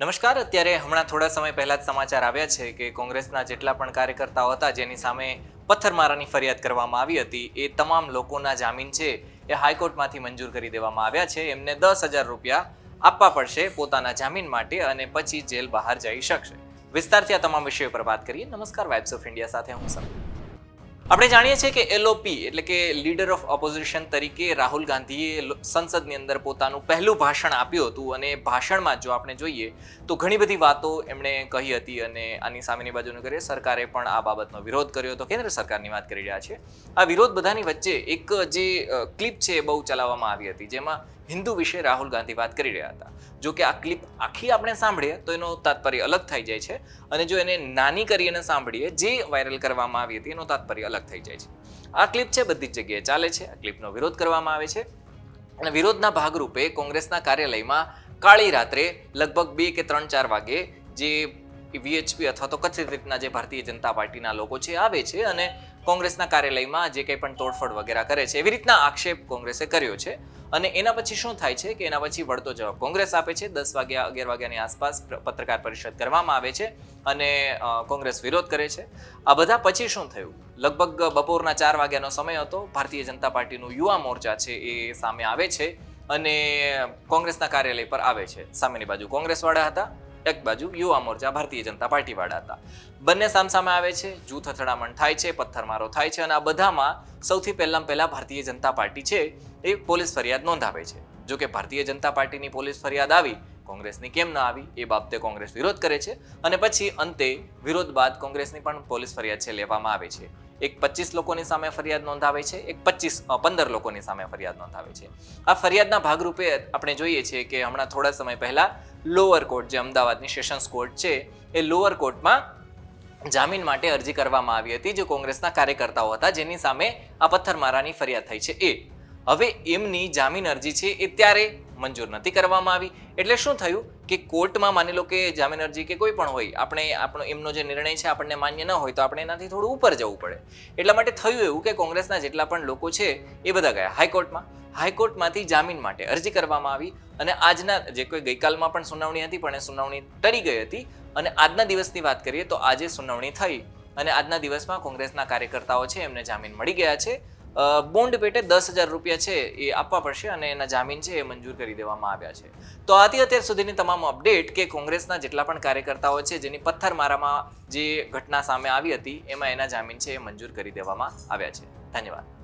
નમસ્કાર. અત્યારે હમણાં થોડા સમય પહેલા જ સમાચાર આવ્યા છે કે કોંગ્રેસના જેટલા પણ કાર્યકર્તાઓ હતા જેની સામે પથ્થરમારાની ફરિયાદ કરવામાં આવી હતી, એ તમામ લોકોના જામીન છે એ હાઈકોર્ટમાંથી મંજૂર કરી દેવામાં આવ્યા છે. એમને દસ હજાર રૂપિયા આપવા પડશે પોતાના જામીન માટે અને પછી જેલ બહાર જઈ શકશે. વિસ્તારથી આ તમામ વિષયો પર વાત કરીએ. નમસ્કાર વાઇબ્સ ઓફ ઇન્ડિયા સાથે હું સમ આપણે જાણીએ છીએ કે એલઓપી એટલે કે લીડર ઓફ ઓપોઝિશન તરીકે રાહુલ ગાંધીએ સંસદની અંદર પોતાનું પહેલું ભાષણ આપ્યું હતું અને ભાષણમાં જો આપણે જોઈએ, તો ઘણી બધી વાતો એમણે કહી હતી અને આની સામેની બાજુનું કરીએ, સરકારે પણ આ બાબતનો વિરોધ કર્યો હતો. કેન્દ્ર સરકારની વાત કરી રહ્યા છે આ વિરોધ બધાની વચ્ચે એક જે ક્લિપ છે એ બહુ ચલાવવામાં આવી હતી, જેમાં હિન્દુ વિશે રાહુલ ગાંધી વાત કરી રહ્યા હતા. જો કે આ ક્લિપ આખી આપણે સાંભળીએ તો એનો તાત્પર્ય અલગ થઈ જાય છે અને જો એને નાની કરીને સાંભળીએ જે વાયરલ કરવામાં આવી હતી એનો તાત્પર્ય અલગ થઈ જાય છે. આ ક્લિપ છે બધી જ જગ્યાએ ચાલે છે. આ ક્લિપનો વિરોધ કરવામાં આવે છે અને વિરોધના ભાગરૂપે કોંગ્રેસના કાર્યાલયમાં કાળી રાત્રે લગભગ બે કે ત્રણ ચાર વાગે જે વીએચપી અથવા તો કથિત રીતના જે ભારતીય જનતા પાર્ટીના લોકો છે, આવે છે અને કોંગ્રેસના કાર્યાલયમાં જે કંઈ પણ તોડફોડ વગેરે કરે છે, એવી રીતના આક્ષેપ કોંગ્રેસે કર્યો છે. અને એના પછી શું થાય છે કે એના પછી વળતો જવાબ કોંગ્રેસ આપે છે. દસ વાગ્યા, અગિયાર વાગ્યાની આસપાસ પત્રકાર પરિષદ કરવામાં આવે છે અને કોંગ્રેસ વિરોધ કરે છે. આ બધા પછી શું થયું? લગભગ બપોરના ચાર વાગ્યાનો સમય હતો. ભારતીય જનતા પાર્ટીનું યુવા મોરચા છે એ સામે આવે છે અને કોંગ્રેસના કાર્યાલય પર આવે છે. સામેની બાજુ કોંગ્રેસવાળા હતા. એક બાજુ યુવા મોરચા ભારતીય જનતા પાર્ટી વાળા હતા. બંને સામસામે આવે છે, જૂથ અથડામણ થાય છે, પથ્થરમારો થાય છે અને આ બધામાં સૌથી પહેલાં પહેલા ભારતીય જનતા પાર્ટી છે એ પોલીસ ફરિયાદ નોંધાવે છે. જો કે ભારતીય જનતા પાર્ટીની પોલીસ ફરિયાદ આવી, કોંગ્રેસની કેમ ન આવી એ બાબતે કોંગ્રેસ વિરોધ કરે છે અને પછી અંતે વિરોધ બાદ કોંગ્રેસની પણ પોલીસ ફરિયાદ છે લેવામાં આવે છે. એક પચીસ લોકોની સામે ફરિયાદ નોંધાવે છે, એક પચીસ પંદર લોકોની સામે ફરિયાદ નોંધાવે છે. આ ફરિયાદના ભાગરૂપે આપણે જોઈએ છીએ કે હમણાં થોડા સમય પહેલા લોઅર કોર્ટ, જે અમદાવાદની સેશન્સ કોર્ટ છે, એ લોઅર કોર્ટમાં જામીન માટે અરજી કરવામાં આવી હતી, જે કોંગ્રેસના કાર્યકર્તાઓ હતા, જેની સામે આ પથ્થરમારાની ફરિયાદ થઈ છે. એ હવે એમની જામીન અરજી છે એ ત્યારે મંજૂર નથી કરવામાં આવી. એટલે શું થયું કે કોર્ટમાં માની લો કે જામીન અરજી કે કોઈ પણ હોય, આપણે આપણો એમનો જે નિર્ણય છે આપણને માન્ય ન હોય તો આપણે એનાથી થોડું ઉપર જવું પડે. એટલા માટે થયું એવું કે કોંગ્રેસના જેટલા પણ લોકો છે એ બધા ગયા હાઈકોર્ટમાં. હાઈકોર્ટમાંથી જામીન માટે અરજી કરવામાં આવી અને આજના જે કોઈ ગઈકાલમાં પણ સુનાવણી હતી પણ એ સુનાવણી ટરી ગઈ હતી અને આજના દિવસની વાત કરીએ તો આજે સુનાવણી થઈ અને આજના દિવસમાં કોંગ્રેસના કાર્યકર્તાઓ છે એમને જામીન મળી ગયા છે. બોન્ડ પેટે દસ હજાર રૂપિયા છે એ આપવા પડશે અને એના જામીન છે એ મંજૂર કરી દેવામાં આવ્યા છે. તો આથી અત્યાર સુધીની તમામ અપડેટ કે કોંગ્રેસના જેટલા પણ કાર્યકર્તાઓ છે જેની પથ્થરમારામાં જે ઘટના સામે આવી હતી, એમાં એના જામીન છે એ મંજૂર કરી દેવામાં આવ્યા છે. ધન્યવાદ.